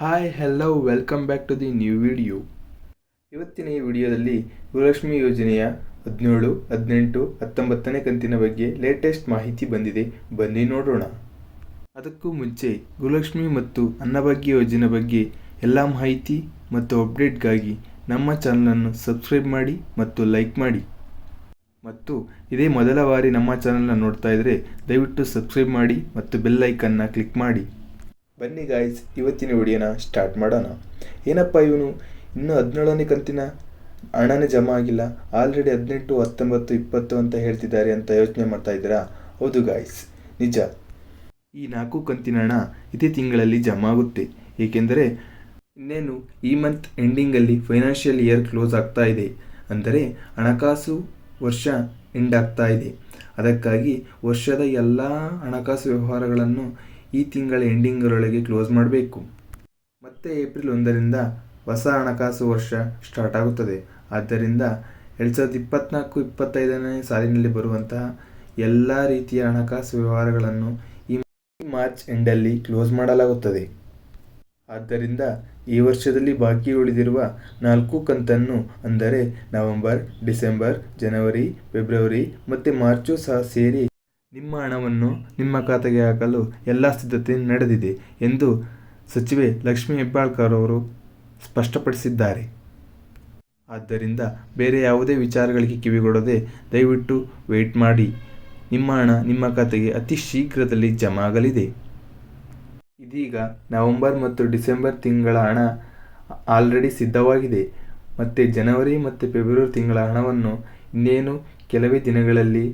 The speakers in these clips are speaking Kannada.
Hi hello welcome back to the new video ಇವತ್ತಿನ ಈ ವಿಡಿಯೋದಲ್ಲಿ ಗೃಹಲಕ್ಷ್ಮಿ ಯೋಜನೆಯ ಹದಿನೇಳು, ಹದಿನೆಂಟು, ಹತ್ತೊಂಬತ್ತನೇ ಕಂತಿನ ಬಗ್ಗೆ ಲೇಟೆಸ್ಟ್ ಮಾಹಿತಿ ಬಂದಿದೆ. ಬನ್ನಿ ನೋಡೋಣ. ಅದಕ್ಕೂ ಮುಂಚೆ ಗೃಹಲಕ್ಷ್ಮಿ ಮತ್ತು ಅನ್ನಭಾಗ್ಯ ಯೋಜನೆ ಬಗ್ಗೆ ಎಲ್ಲ ಮಾಹಿತಿ ಮತ್ತು ಅಪ್ಡೇಟ್ಗಾಗಿ ನಮ್ಮ ಚಾನಲನ್ನು ಸಬ್ಸ್ಕ್ರೈಬ್ ಮಾಡಿ ಮತ್ತು ಲೈಕ್ ಮಾಡಿ. ಮತ್ತು ಇದೇ ಮೊದಲ ಬಾರಿ ನಮ್ಮ ಚಾನಲ್ನ ನೋಡ್ತಾ ಇದ್ದರೆ ದಯವಿಟ್ಟು ಸಬ್ಸ್ಕ್ರೈಬ್ ಮಾಡಿ ಮತ್ತು ಬೆಲ್ ಐಕನ್ನ ಕ್ಲಿಕ್ ಮಾಡಿ. ಬನ್ನಿ ಗಾಯ್ಸ್ ಇವತ್ತಿನ ವಿಡಿಯೋನ ಸ್ಟಾರ್ಟ್ ಮಾಡೋಣ. ಏನಪ್ಪ ಇವನು? ಇನ್ನೂ ಹದಿನೇಳನೇ ಕಂತಿನ ಹಣನೇ ಜಮಾ ಆಗಿಲ್ಲ. ಆಲ್ರೆಡಿ ಹದಿನೆಂಟು, ಹತ್ತೊಂಬತ್ತು, ಇಪ್ಪತ್ತು ಅಂತ ಹೇಳ್ತಿದ್ದಾರೆ ಅಂತ ಯೋಚನೆ ಮಾಡ್ತಾ ಇದ್ದೀರಾ? ಹೌದು ಗಾಯ್ಸ್ ನಿಜ. ಈ ನಾಲ್ಕು ಕಂತಿನ ಹಣ ಇದೇ ತಿಂಗಳಲ್ಲಿ ಜಮಾ ಆಗುತ್ತೆ. ಏಕೆಂದರೆ ಇನ್ನೇನು ಈ ಮಂತ್ ಎಂಡಿಂಗಲ್ಲಿ ಫೈನಾನ್ಷಿಯಲ್ ಇಯರ್ ಕ್ಲೋಸ್ ಆಗ್ತಾ ಇದೆ. ಅಂದರೆ ಹಣಕಾಸು ವರ್ಷ ಎಂಡ್ ಆಗ್ತಾ ಇದೆ. ಅದಕ್ಕಾಗಿ ವರ್ಷದ ಎಲ್ಲ ಹಣಕಾಸು ವ್ಯವಹಾರಗಳನ್ನು ಈ ತಿಂಗಳ ಎಂಡಿಂಗರೊಳಗೆ ಕ್ಲೋಸ್ ಮಾಡಬೇಕು. ಮತ್ತೆ ಏಪ್ರಿಲ್ ಒಂದರಿಂದ ಹೊಸ ಹಣಕಾಸು ವರ್ಷ ಸ್ಟಾರ್ಟ್ ಆಗುತ್ತದೆ. ಆದ್ದರಿಂದ ಎರಡು ಸಾವಿರದ ಇಪ್ಪತ್ತ್ನಾಲ್ಕು ಇಪ್ಪತ್ತೈದನೇ ಸಾಲಿನಲ್ಲಿ ಬರುವಂತಹ ಎಲ್ಲ ರೀತಿಯ ಹಣಕಾಸು ವ್ಯವಹಾರಗಳನ್ನು ಈ ಮಾರ್ಚ್ ಎಂಡಲ್ಲಿ ಕ್ಲೋಸ್ ಮಾಡಲಾಗುತ್ತದೆ. ಆದ್ದರಿಂದ ಈ ವರ್ಷದಲ್ಲಿ ಬಾಕಿ ಉಳಿದಿರುವ ನಾಲ್ಕು ಕಂತನ್ನು ಅಂದರೆ ನವೆಂಬರ್, ಡಿಸೆಂಬರ್, ಜನವರಿ, ಫೆಬ್ರವರಿ ಮತ್ತು ಮಾರ್ಚು ಸಹ ಸೇರಿ ನಿಮ್ಮ ಹಣವನ್ನು ನಿಮ್ಮ ಖಾತೆಗೆ ಹಾಕಲು ಎಲ್ಲ ಸಿದ್ಧತೆ ನಡೆದಿದೆ ಎಂದು ಸಚಿವೆ ಲಕ್ಷ್ಮೀ ಹೆಬ್ಬಾಳ್ಕರ್ ಅವರು ಸ್ಪಷ್ಟಪಡಿಸಿದ್ದಾರೆ. ಆದ್ದರಿಂದ ಬೇರೆ ಯಾವುದೇ ವಿಚಾರಗಳಿಗೆ ಕಿವಿಗೊಡದೆ ದಯವಿಟ್ಟು ವೇಟ್ ಮಾಡಿ. ನಿಮ್ಮ ಹಣ ನಿಮ್ಮ ಖಾತೆಗೆ ಅತಿ ಶೀಘ್ರದಲ್ಲಿ ಜಮಾ ಆಗಲಿದೆ. ಇದೀಗ ನವೆಂಬರ್ ಮತ್ತು ಡಿಸೆಂಬರ್ ತಿಂಗಳ ಹಣ ಆಲ್ರೆಡಿ ಸಿದ್ಧವಾಗಿದೆ. ಮತ್ತು ಜನವರಿ ಮತ್ತು ಫೆಬ್ರವರಿ ತಿಂಗಳ ಹಣವನ್ನು ಇನ್ನೇನು ಕೆಲವೇ ದಿನಗಳಲ್ಲಿ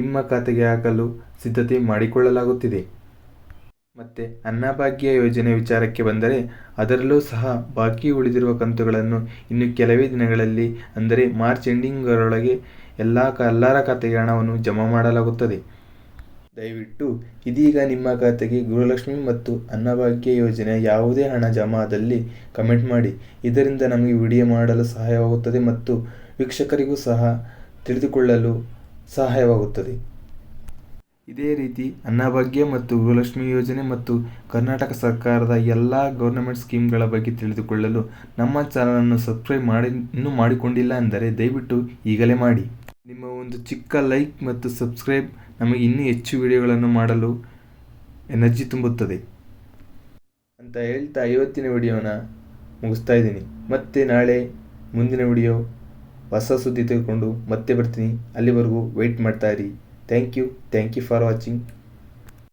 ನಿಮ್ಮ ಖಾತೆಗೆ ಹಾಕಲು ಸಿದ್ಧತೆ ಮಾಡಿಕೊಳ್ಳಲಾಗುತ್ತಿದೆ. ಮತ್ತು ಅನ್ನಭಾಗ್ಯ ಯೋಜನೆ ವಿಚಾರಕ್ಕೆ ಬಂದರೆ ಅದರಲ್ಲೂ ಸಹ ಬಾಕಿ ಉಳಿದಿರುವ ಕಂತುಗಳನ್ನು ಇನ್ನು ಕೆಲವೇ ದಿನಗಳಲ್ಲಿ, ಅಂದರೆ ಮಾರ್ಚ್ ಎಂಡಿಂಗರೊಳಗೆ ಎಲ್ಲ ಕ, ಎಲ್ಲರ ಖಾತೆಗೆ ಹಣವನ್ನು ಜಮಾ ಮಾಡಲಾಗುತ್ತದೆ. ದಯವಿಟ್ಟು ಇದೀಗ ನಿಮ್ಮ ಖಾತೆಗೆ ಗೃಹಲಕ್ಷ್ಮಿ ಮತ್ತು ಅನ್ನಭಾಗ್ಯ ಯೋಜನೆ ಯಾವುದೇ ಹಣ ಜಮಾದಲ್ಲಿ ಕಮೆಂಟ್ ಮಾಡಿ. ಇದರಿಂದ ನಮಗೆ ವಿಡಿಯೋ ಮಾಡಲು ಸಹಾಯವಾಗುತ್ತದೆ ಮತ್ತು ವೀಕ್ಷಕರಿಗೂ ಸಹ ತಿಳಿದುಕೊಳ್ಳಲು ಸಹಾಯವಾಗುತ್ತದೆ. ಇದೇ ರೀತಿ ಅನ್ನಭಾಗ್ಯ ಮತ್ತು ಗೃಹಲಕ್ಷ್ಮಿ ಯೋಜನೆ ಮತ್ತು ಕರ್ನಾಟಕ ಸರ್ಕಾರದ ಎಲ್ಲ ಗೌರ್ನಮೆಂಟ್ ಸ್ಕೀಮ್ಗಳ ಬಗ್ಗೆ ತಿಳಿದುಕೊಳ್ಳಲು ನಮ್ಮ ಚಾನಲನ್ನು ಸಬ್ಸ್ಕ್ರೈಬ್ ಮಾಡಿ, ಇನ್ನೂ ಮಾಡಿಕೊಂಡಿಲ್ಲ ಅಂದರೆ ದಯವಿಟ್ಟು ಈಗಲೇ ಮಾಡಿ. ನಿಮ್ಮ ಒಂದು ಚಿಕ್ಕ ಲೈಕ್ ಮತ್ತು ಸಬ್ಸ್ಕ್ರೈಬ್ ನಮಗೆ ಇನ್ನೂ ಹೆಚ್ಚು ವಿಡಿಯೋಗಳನ್ನು ಮಾಡಲು ಎನರ್ಜಿ ತುಂಬುತ್ತದೆ. ಅಂತ ಹೇಳ್ತಾ ಇವತ್ತಿನ ವಿಡಿಯೋನ ಮುಗಿಸ್ತಾ ಇದ್ದೀನಿ. ಮತ್ತೆ ನಾಳೆ ಮುಂದಿನ ವಿಡಿಯೋ ಹೊಸ ಸುದ್ದಿ ತೆಗೆದುಕೊಂಡು ಮತ್ತೆ ಬರ್ತೀನಿ. ಅಲ್ಲಿವರೆಗೂ ವೆಯ್ಟ್ ಮಾಡ್ತಾ ಇರಿ. Thank you thank you for watching